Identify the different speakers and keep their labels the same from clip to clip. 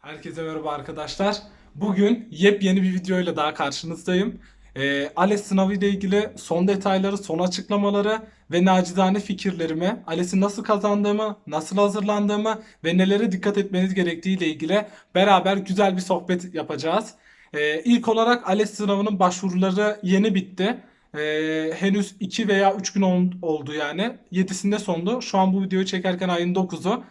Speaker 1: Herkese merhaba arkadaşlar. Bugün yepyeni bir videoyla daha karşınızdayım. Ee, ALES sınavı ile ilgili son detayları, son açıklamaları ve nacizane fikirlerimi, ALES'i nasıl kazandığımı, nasıl hazırlandığımı ve nelere dikkat etmeniz gerektiği ile ilgili beraber güzel bir sohbet yapacağız. Ee, ilk olarak ALES sınavının başvuruları yeni bitti. Ee, henüz 2 veya 3 gün ol- oldu yani. 7'sinde sondu. Şu an bu videoyu çekerken ayın 9'u.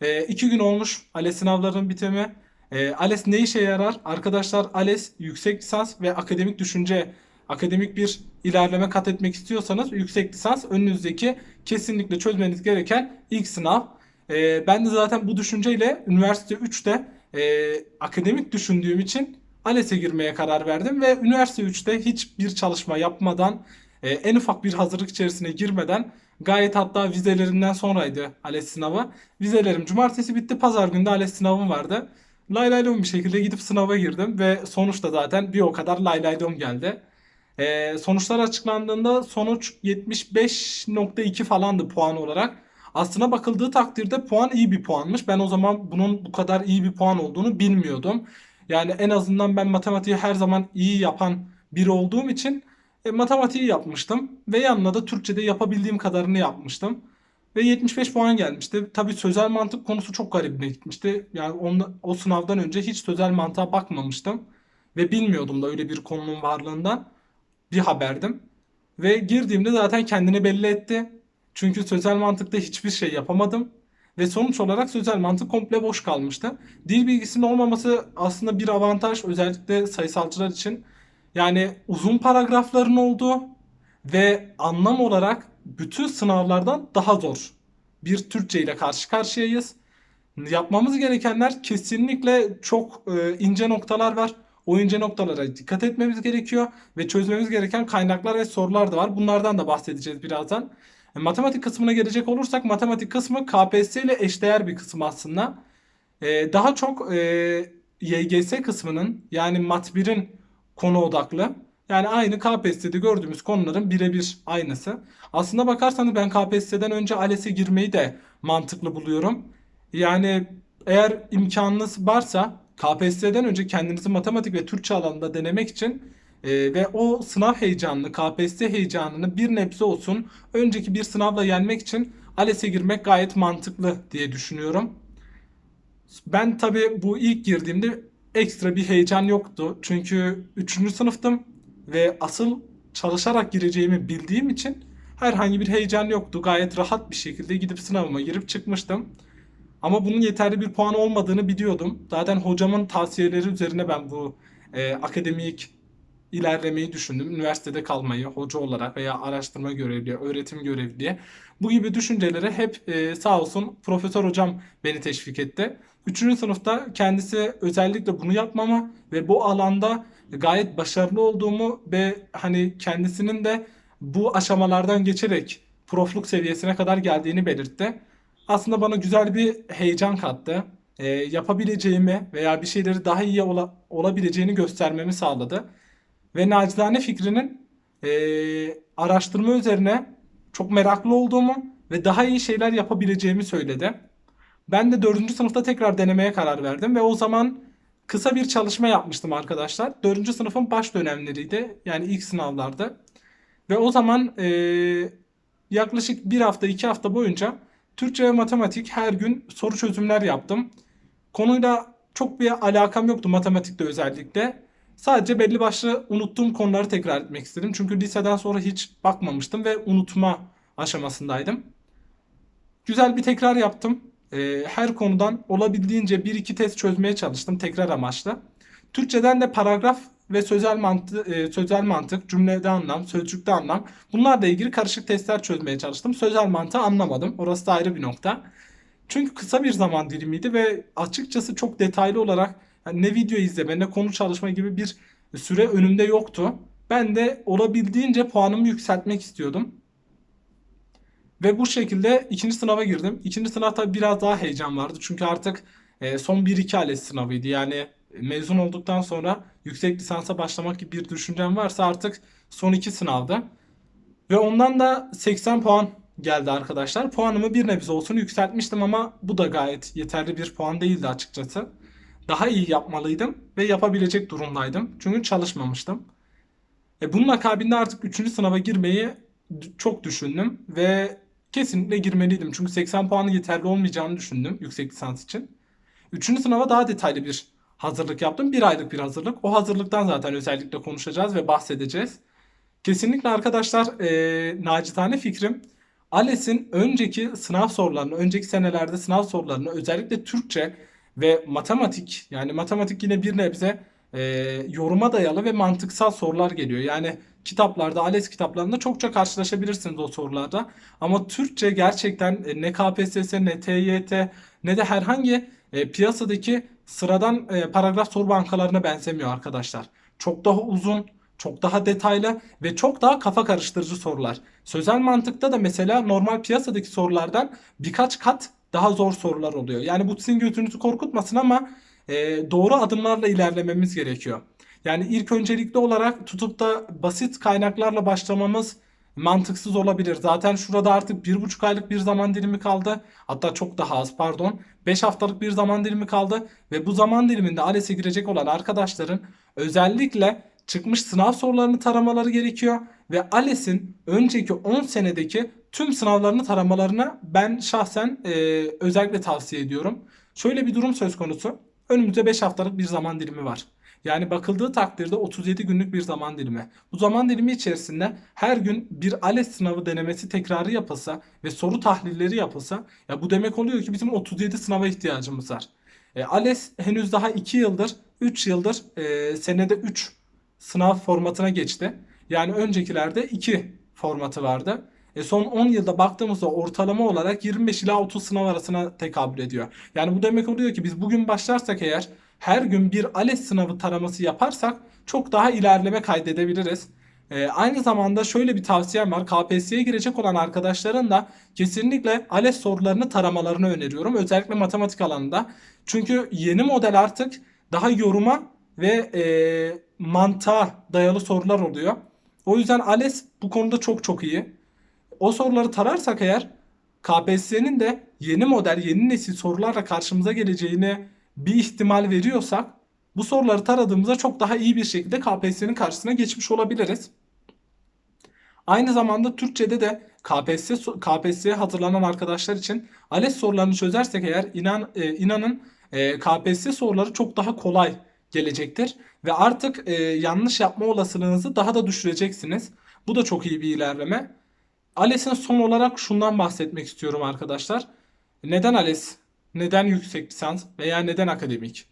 Speaker 1: Ee, iki gün olmuş ALES sınavlarının bitimi. Ee, ALES ne işe yarar? Arkadaşlar ALES yüksek lisans ve akademik düşünce, akademik bir ilerleme kat etmek istiyorsanız yüksek lisans önünüzdeki kesinlikle çözmeniz gereken ilk sınav. Ee, ben de zaten bu düşünceyle üniversite 3'te e, akademik düşündüğüm için ALES'e girmeye karar verdim ve üniversite 3'te hiçbir çalışma yapmadan, e, en ufak bir hazırlık içerisine girmeden Gayet hatta vizelerimden sonraydı ALES sınavı. Vizelerim cumartesi bitti. Pazar günü de ALES sınavım vardı. Lay lay lom bir şekilde gidip sınava girdim ve sonuçta zaten bir o kadar lay lay lom geldi. Ee, sonuçlar açıklandığında sonuç 75.2 falandı puan olarak. Aslına bakıldığı takdirde puan iyi bir puanmış. Ben o zaman bunun bu kadar iyi bir puan olduğunu bilmiyordum. Yani en azından ben matematiği her zaman iyi yapan biri olduğum için e, matematiği yapmıştım ve yanına da Türkçe'de yapabildiğim kadarını yapmıştım. Ve 75 puan gelmişti. Tabii sözel mantık konusu çok garibime gitmişti. Yani onla- o sınavdan önce hiç sözel mantığa bakmamıştım. Ve bilmiyordum da öyle bir konunun varlığından. Bir haberdim. Ve girdiğimde zaten kendini belli etti. Çünkü sözel mantıkta hiçbir şey yapamadım. Ve sonuç olarak sözel mantık komple boş kalmıştı. Dil bilgisinin olmaması aslında bir avantaj özellikle sayısalcılar için. Yani uzun paragrafların olduğu ve anlam olarak bütün sınavlardan daha zor bir Türkçe ile karşı karşıyayız. Yapmamız gerekenler kesinlikle çok e, ince noktalar var. O ince noktalara dikkat etmemiz gerekiyor ve çözmemiz gereken kaynaklar ve sorular da var. Bunlardan da bahsedeceğiz birazdan. E, matematik kısmına gelecek olursak matematik kısmı KPSS ile eşdeğer bir kısım aslında. E, daha çok e, YGS kısmının yani Mat 1'in konu odaklı. Yani aynı KPSS'de gördüğümüz konuların birebir aynısı. Aslında bakarsanız ben KPSS'den önce ALES'e girmeyi de mantıklı buluyorum. Yani eğer imkanınız varsa KPSS'den önce kendinizi matematik ve Türkçe alanında denemek için e, ve o sınav heyecanını, KPSS heyecanını bir nebze olsun önceki bir sınavla yenmek için ALES'e girmek gayet mantıklı diye düşünüyorum. Ben tabii bu ilk girdiğimde ekstra bir heyecan yoktu. Çünkü 3. sınıftım ve asıl çalışarak gireceğimi bildiğim için herhangi bir heyecan yoktu. Gayet rahat bir şekilde gidip sınavıma girip çıkmıştım. Ama bunun yeterli bir puan olmadığını biliyordum. Zaten hocamın tavsiyeleri üzerine ben bu e, akademik ilerlemeyi düşündüm. Üniversitede kalmayı hoca olarak veya araştırma görevli, öğretim görevli bu gibi düşüncelere hep e, sağ olsun profesör hocam beni teşvik etti. Üçüncü sınıfta kendisi özellikle bunu yapmamı ve bu alanda gayet başarılı olduğumu ve hani kendisinin de bu aşamalardan geçerek profluk seviyesine kadar geldiğini belirtti. Aslında bana güzel bir heyecan kattı. E, yapabileceğimi veya bir şeyleri daha iyi ola- olabileceğini göstermemi sağladı. Ve nacizane fikrinin e, araştırma üzerine çok meraklı olduğumu ve daha iyi şeyler yapabileceğimi söyledi. Ben de 4. sınıfta tekrar denemeye karar verdim ve o zaman kısa bir çalışma yapmıştım arkadaşlar. 4. sınıfın baş dönemleriydi. Yani ilk sınavlardı. Ve o zaman e, yaklaşık bir hafta iki hafta boyunca Türkçe ve matematik her gün soru çözümler yaptım. Konuyla çok bir alakam yoktu matematikte özellikle. Sadece belli başlı unuttuğum konuları tekrar etmek istedim. Çünkü liseden sonra hiç bakmamıştım ve unutma aşamasındaydım. Güzel bir tekrar yaptım. Ee, her konudan olabildiğince bir iki test çözmeye çalıştım tekrar amaçlı. Türkçeden de paragraf ve sözel mantık, sözel mantık, cümlede anlam, sözcükte anlam bunlarla ilgili karışık testler çözmeye çalıştım. Sözel mantığı anlamadım. Orası da ayrı bir nokta. Çünkü kısa bir zaman dilimiydi ve açıkçası çok detaylı olarak yani ne video izleme ne konu çalışma gibi bir süre önümde yoktu. Ben de olabildiğince puanımı yükseltmek istiyordum. Ve bu şekilde ikinci sınava girdim. İkinci sınav tabii biraz daha heyecan vardı. Çünkü artık e, son 1-2 ALES sınavıydı. Yani mezun olduktan sonra yüksek lisansa başlamak gibi bir düşüncem varsa artık son iki sınavda. Ve ondan da 80 puan geldi arkadaşlar. Puanımı bir nebze olsun yükseltmiştim ama bu da gayet yeterli bir puan değildi açıkçası. Daha iyi yapmalıydım ve yapabilecek durumdaydım. Çünkü çalışmamıştım. E bunun akabinde artık 3. sınava girmeyi çok düşündüm ve kesinlikle girmeliydim. Çünkü 80 puanı yeterli olmayacağını düşündüm yüksek lisans için. Üçüncü sınava daha detaylı bir hazırlık yaptım. Bir aylık bir hazırlık. O hazırlıktan zaten özellikle konuşacağız ve bahsedeceğiz. Kesinlikle arkadaşlar e, nacizane fikrim ALES'in önceki sınav sorularını, önceki senelerde sınav sorularını özellikle Türkçe ve matematik yani matematik yine bir nebze e, yoruma dayalı ve mantıksal sorular geliyor. Yani kitaplarda, ALES kitaplarında çokça karşılaşabilirsiniz o sorularda. Ama Türkçe gerçekten e, ne KPSS ne TYT ne de herhangi e, piyasadaki sıradan e, paragraf soru bankalarına benzemiyor arkadaşlar. Çok daha uzun, çok daha detaylı ve çok daha kafa karıştırıcı sorular. Sözel mantıkta da mesela normal piyasadaki sorulardan birkaç kat daha zor sorular oluyor. Yani bu sizin gözünüzü korkutmasın ama e, doğru adımlarla ilerlememiz gerekiyor. Yani ilk öncelikli olarak tutup da basit kaynaklarla başlamamız mantıksız olabilir. Zaten şurada artık bir buçuk aylık bir zaman dilimi kaldı. Hatta çok daha az pardon. 5 haftalık bir zaman dilimi kaldı. Ve bu zaman diliminde ALES'e girecek olan arkadaşların özellikle çıkmış sınav sorularını taramaları gerekiyor. Ve ALES'in önceki 10 senedeki tüm sınavlarını taramalarını ben şahsen e, özellikle tavsiye ediyorum. Şöyle bir durum söz konusu. Önümüzde 5 haftalık bir zaman dilimi var. Yani bakıldığı takdirde 37 günlük bir zaman dilimi. Bu zaman dilimi içerisinde her gün bir ALES sınavı denemesi tekrarı yapılsa ve soru tahlilleri yapılsa ya bu demek oluyor ki bizim 37 sınava ihtiyacımız var. E, ALES henüz daha 2 yıldır, 3 yıldır e, senede 3 sınav formatına geçti. Yani öncekilerde 2 formatı vardı. E son 10 yılda baktığımızda ortalama olarak 25 ila 30 sınav arasına tekabül ediyor. Yani bu demek oluyor ki biz bugün başlarsak eğer her gün bir ALES sınavı taraması yaparsak çok daha ilerleme kaydedebiliriz. E, aynı zamanda şöyle bir tavsiyem var. KPSS'ye girecek olan arkadaşların da kesinlikle ALES sorularını taramalarını öneriyorum. Özellikle matematik alanında. Çünkü yeni model artık daha yoruma ve e, mantığa dayalı sorular oluyor. O yüzden ALES bu konuda çok çok iyi. O soruları tararsak eğer KPSS'nin de yeni model, yeni nesil sorularla karşımıza geleceğini bir ihtimal veriyorsak bu soruları taradığımızda çok daha iyi bir şekilde KPSS'nin karşısına geçmiş olabiliriz. Aynı zamanda Türkçe'de de KPSS KPSS'ye hazırlanan arkadaşlar için ALES sorularını çözersek eğer inan e, inanın e, KPSS soruları çok daha kolay gelecektir ve artık e, yanlış yapma olasılığınızı daha da düşüreceksiniz. Bu da çok iyi bir ilerleme. ALES'in son olarak şundan bahsetmek istiyorum arkadaşlar. Neden ALES? Neden yüksek lisans veya neden akademik?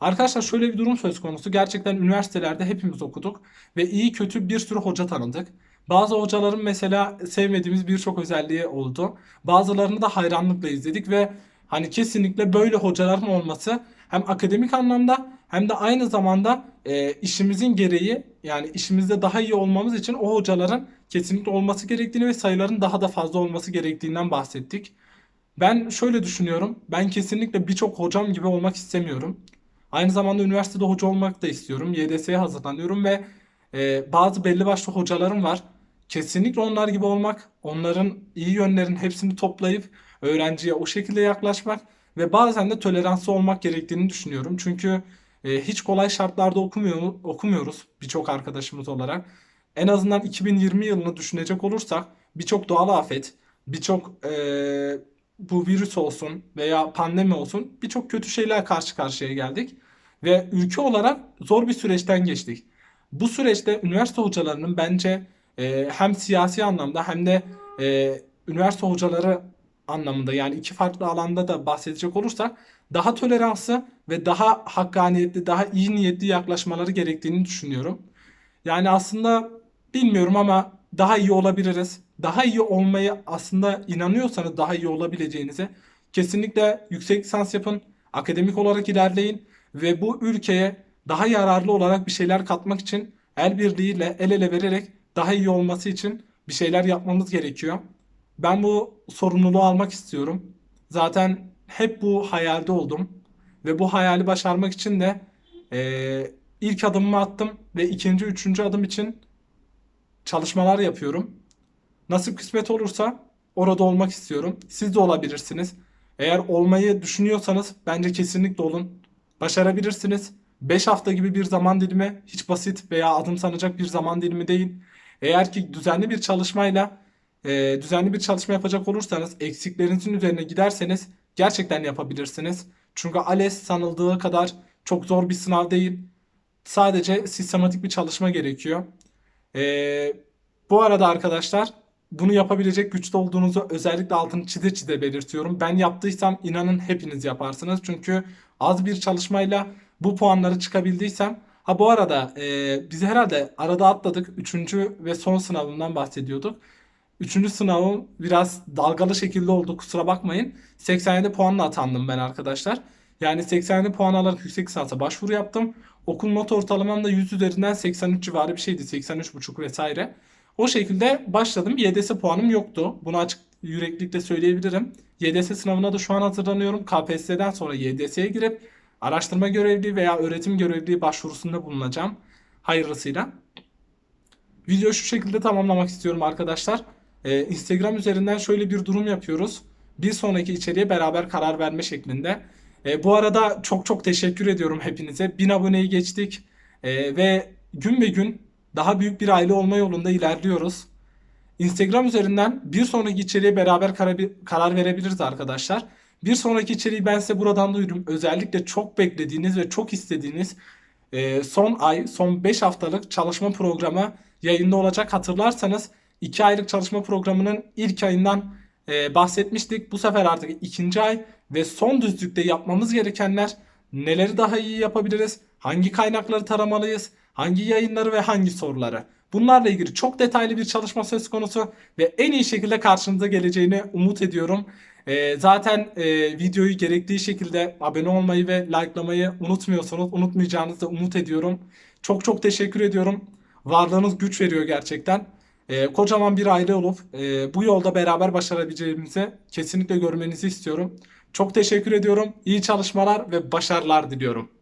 Speaker 1: Arkadaşlar şöyle bir durum söz konusu. Gerçekten üniversitelerde hepimiz okuduk ve iyi kötü bir sürü hoca tanıdık. Bazı hocaların mesela sevmediğimiz birçok özelliği oldu. Bazılarını da hayranlıkla izledik ve hani kesinlikle böyle hocaların olması hem akademik anlamda hem de aynı zamanda e, işimizin gereği yani işimizde daha iyi olmamız için o hocaların kesinlikle olması gerektiğini ve sayıların daha da fazla olması gerektiğinden bahsettik. Ben şöyle düşünüyorum. Ben kesinlikle birçok hocam gibi olmak istemiyorum. Aynı zamanda üniversitede hoca olmak da istiyorum. YDS'ye hazırlanıyorum ve e, bazı belli başlı hocalarım var. Kesinlikle onlar gibi olmak, onların iyi yönlerinin hepsini toplayıp öğrenciye o şekilde yaklaşmak ve bazen de toleranslı olmak gerektiğini düşünüyorum. Çünkü e, hiç kolay şartlarda okumuyor, okumuyoruz birçok arkadaşımız olarak. En azından 2020 yılını düşünecek olursak birçok doğal afet, birçok e, bu virüs olsun veya pandemi olsun birçok kötü şeyler karşı karşıya geldik. Ve ülke olarak zor bir süreçten geçtik. Bu süreçte üniversite hocalarının bence e, hem siyasi anlamda hem de e, üniversite hocaları anlamında yani iki farklı alanda da bahsedecek olursak daha toleranslı ve daha hakkaniyetli, daha iyi niyetli yaklaşmaları gerektiğini düşünüyorum. Yani aslında bilmiyorum ama daha iyi olabiliriz. Daha iyi olmayı aslında inanıyorsanız daha iyi olabileceğinize kesinlikle yüksek lisans yapın, akademik olarak ilerleyin ve bu ülkeye daha yararlı olarak bir şeyler katmak için el birliğiyle el ele vererek daha iyi olması için bir şeyler yapmamız gerekiyor. Ben bu sorumluluğu almak istiyorum. Zaten hep bu hayalde oldum ve bu hayali başarmak için de eee, ilk adımımı attım ve ikinci, üçüncü adım için çalışmalar yapıyorum. Nasip kısmet olursa orada olmak istiyorum. Siz de olabilirsiniz. Eğer olmayı düşünüyorsanız bence kesinlikle olun. Başarabilirsiniz. 5 hafta gibi bir zaman dilimi hiç basit veya adım sanacak bir zaman dilimi değil. Eğer ki düzenli bir çalışmayla e, düzenli bir çalışma yapacak olursanız eksiklerinizin üzerine giderseniz gerçekten yapabilirsiniz. Çünkü ALES sanıldığı kadar çok zor bir sınav değil. Sadece sistematik bir çalışma gerekiyor. Ee, bu arada arkadaşlar bunu yapabilecek güçte olduğunuzu özellikle altını çize çize belirtiyorum. Ben yaptıysam inanın hepiniz yaparsınız. Çünkü az bir çalışmayla bu puanları çıkabildiysem ha bu arada e, biz herhalde arada atladık. Üçüncü ve son sınavından bahsediyorduk. Üçüncü sınavım biraz dalgalı şekilde oldu kusura bakmayın. 87 puanla atandım ben arkadaşlar. Yani 87 puan alarak yüksek lisansa başvuru yaptım. Okul not ortalamam da 100 üzerinden 83 civarı bir şeydi. 83,5 vesaire. O şekilde başladım. YDS puanım yoktu. Bunu açık yüreklilikle söyleyebilirim. YDS sınavına da şu an hazırlanıyorum. KPSS'den sonra YDS'ye girip araştırma görevliliği veya öğretim görevliliği başvurusunda bulunacağım. Hayırlısıyla. Videoyu şu şekilde tamamlamak istiyorum arkadaşlar. Ee, Instagram üzerinden şöyle bir durum yapıyoruz. Bir sonraki içeriğe beraber karar verme şeklinde. Ee, bu arada çok çok teşekkür ediyorum hepinize. 1000 aboneyi geçtik. Ee, ve gün be gün daha büyük bir aile olma yolunda ilerliyoruz. Instagram üzerinden bir sonraki içeriğe beraber kara- karar verebiliriz arkadaşlar. Bir sonraki içeriği ben size buradan duyurum. Özellikle çok beklediğiniz ve çok istediğiniz e, son ay, son 5 haftalık çalışma programı yayında olacak. Hatırlarsanız 2 aylık çalışma programının ilk ayından e, bahsetmiştik. Bu sefer artık ikinci ay ve son düzlükte yapmamız gerekenler neleri daha iyi yapabiliriz? Hangi kaynakları taramalıyız? Hangi yayınları ve hangi soruları? Bunlarla ilgili çok detaylı bir çalışma söz konusu ve en iyi şekilde karşınıza geleceğini umut ediyorum. Ee, zaten e, videoyu gerektiği şekilde abone olmayı ve likelamayı unutmuyorsunuz. Unutmayacağınızı umut ediyorum. Çok çok teşekkür ediyorum. Varlığınız güç veriyor gerçekten. Ee, kocaman bir aile olup e, bu yolda beraber başarabileceğimizi kesinlikle görmenizi istiyorum. Çok teşekkür ediyorum. İyi çalışmalar ve başarılar diliyorum.